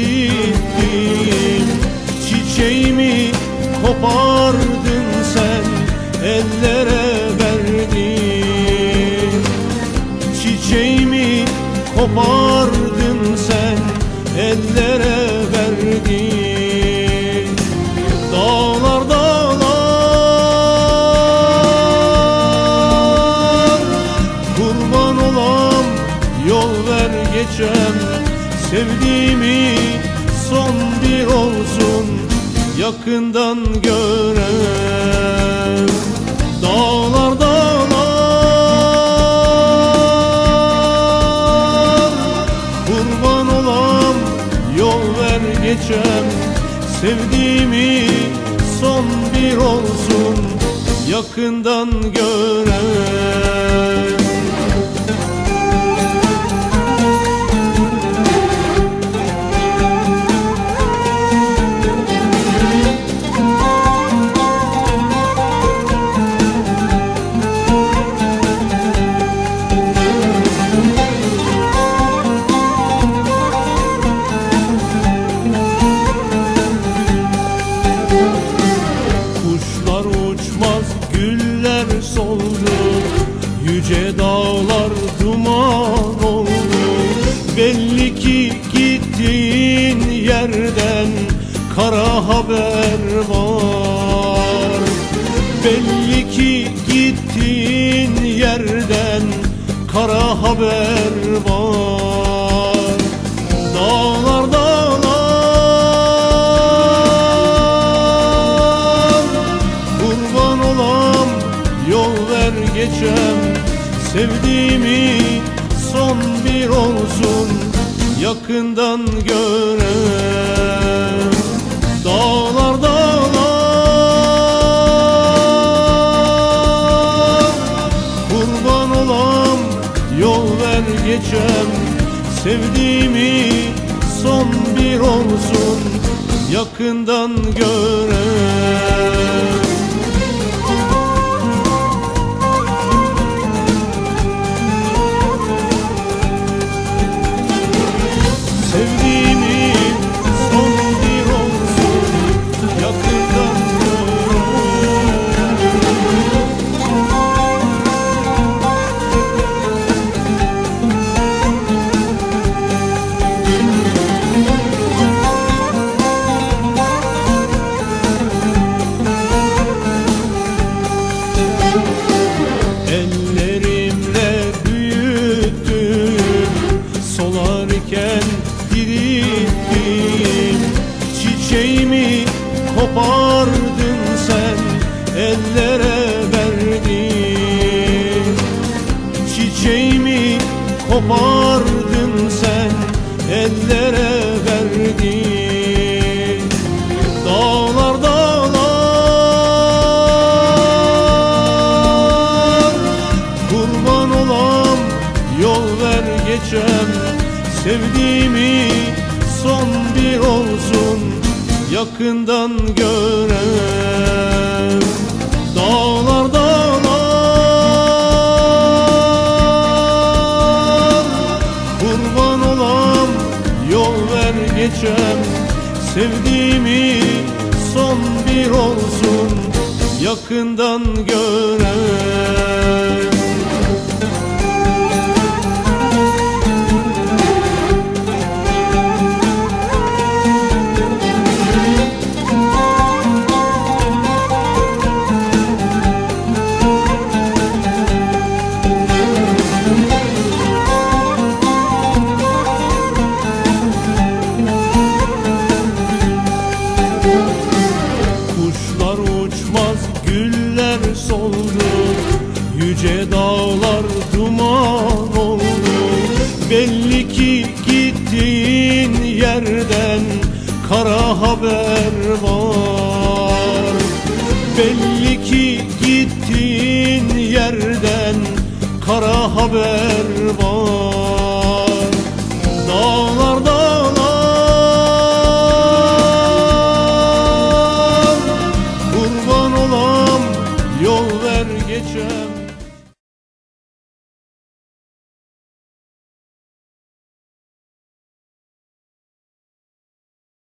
dirildim Çiçeğimi kopardın sen ellere verdin. Çiçeğimi kopardın sen ellere verdin. Dağlar dağlar Kurban olam yol ver geçem Sevdiğimi olsun yakından görem Dağlar dağlar. Kurban olam yol ver geçem Sevdiğimi son bir olsun yakından görem Yüce dağlar duman oldu Belli ki gittiğin yerden kara haber var. Belli ki gittiğin yerden kara haber var Sevdiğimi son bir olsun yakından görem Dağlar dağlar Kurban olam yol ver geçem Sevdiğimi son bir olsun yakından görem kopardın sen Ellere verdin. Çiçeğimi kopardın sen Ellere verdin. Dağlar dağlar Kurban olam yol ver geçem Sevdiğimi son bir olsun yakından görem Dağlar dağlar. Kurban olam yol ver geçem Sevdiğimi son bir olsun yakından görem güller soldu Yüce dağlar duman oldu. Belli ki gittiğin yerden kara haber var. Belli ki gittiğin yerden kara haber var ver geçer.